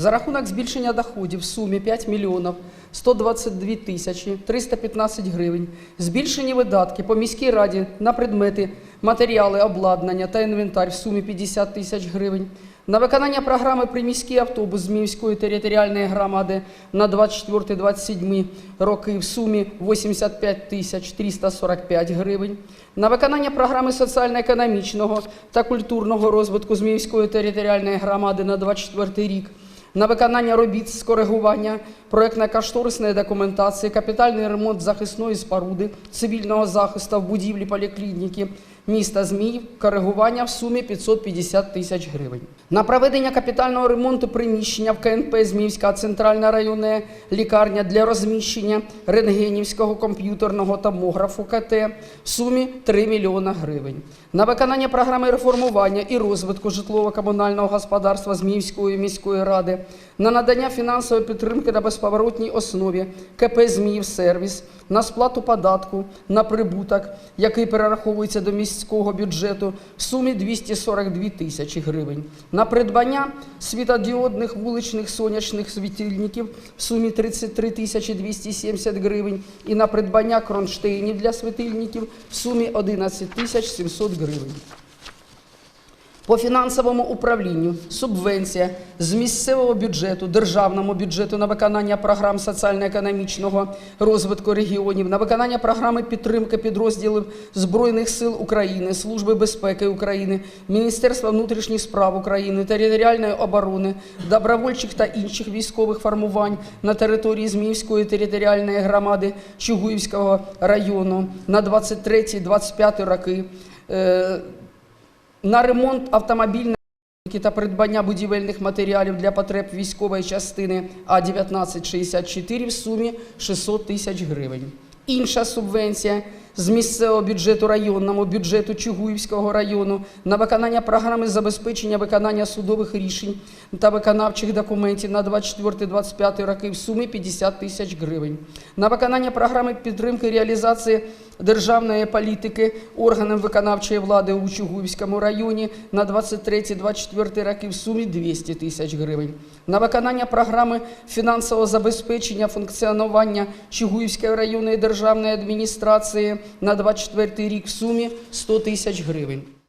За рахунок збільшення доходів в сумі 5 мільйонів 122 тисячі 315 гривень, збільшені видатки по міській раді на предмети, матеріали, обладнання та інвентар в сумі 50 тисяч гривень, на виконання програми «Приміський автобус» з Мівської територіальної громади на 24-27 роки в сумі 85 тисяч 345 гривень, на виконання програми соціально-економічного та культурного розвитку з Мівської територіальної громади на 24 рік, на виконання робіт з коригування проєктно-кошторисної документації, капітальний ремонт захисної споруди, цивільного захисту в будівлі поліклініки міста Зміїв, коригування в сумі 550 тисяч гривень. На проведення капітального ремонту приміщення в КНП Зміївська центральна районна лікарня для розміщення рентгенівського комп'ютерного томографу КТ в сумі 3 мільйона гривень. На виконання програми реформування і розвитку житлово-комунального господарства Зміївської міської ради, на надання фінансової підтримки на безповоротній основі КП «Зміїв Сервіс», на сплату податку на прибуток, який перераховується до міського бюджету в сумі 242 тисячі гривень, на придбання світодіодних вуличних сонячних світильників в сумі 33 тисячі 270 гривень і на придбання кронштейнів для світильників в сумі 11 тисяч 700 гривень. По фінансовому управлінню субвенція з місцевого бюджету, державному бюджету на виконання програм соціально-економічного розвитку регіонів, на виконання програми підтримки підрозділів Збройних сил України, Служби безпеки України, Міністерства внутрішніх справ України, територіальної оборони, добровольчих та інших військових формувань на території Зміївської територіальної громади Чугуївського району на 23-25 роки. На ремонт автомобільної та придбання будівельних матеріалів для потреб військової частини А1964 в сумі 600 тисяч гривень. Інша субвенція з місцевого бюджету районному бюджету Чугуївського району на виконання програми забезпечення виконання судових рішень та виконавчих документів на 24-25 роки в сумі 50 тисяч гривень. На виконання програми підтримки реалізації державної політики органам виконавчої влади у Чугуївському районі на 23-24 роки в сумі 200 тисяч гривень. На виконання програми фінансового забезпечення функціонування Чугуївської районної державної адміністрації на 24 рік в сумі 100 тисяч гривень.